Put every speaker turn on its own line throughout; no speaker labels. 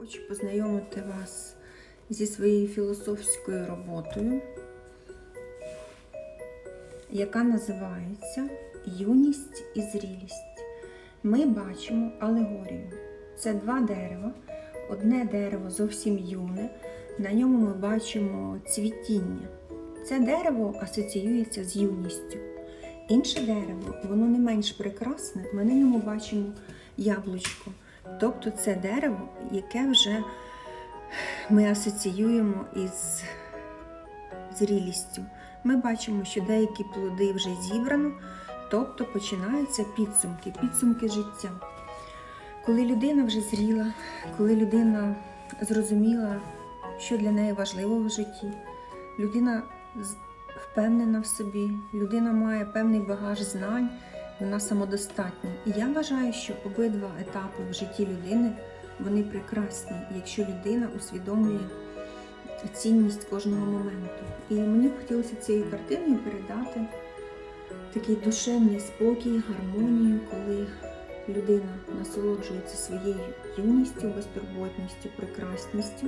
хочу познайомити вас зі своєю філософською роботою, яка називається Юність і зрілість. Ми бачимо алегорію. Це два дерева. Одне дерево зовсім юне, на ньому ми бачимо цвітіння. Це дерево асоціюється з юністю. Інше дерево, воно не менш прекрасне, ми на ньому бачимо яблучко. Тобто це дерево, яке вже ми асоціюємо із зрілістю. Ми бачимо, що деякі плоди вже зібрано, тобто починаються підсумки, підсумки життя. Коли людина вже зріла, коли людина зрозуміла, що для неї важливо в житті, людина впевнена в собі, людина має певний багаж знань, вона самодостатня. І я вважаю, що обидва етапи в житті людини вони прекрасні, якщо людина усвідомлює цінність кожного моменту. І мені хотілося цією картиною передати такий душевний спокій, гармонію, коли людина насолоджується своєю юністю, безтурботністю, прекрасністю,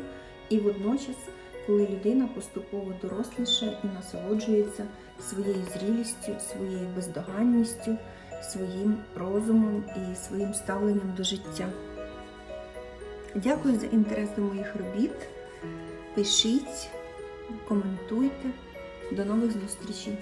і водночас, коли людина поступово доросліше і насолоджується своєю зрілістю, своєю бездоганністю, своїм розумом і своїм ставленням до життя. Дякую за інтерес до моїх робіт. Пишіть, коментуйте. До нових зустрічей!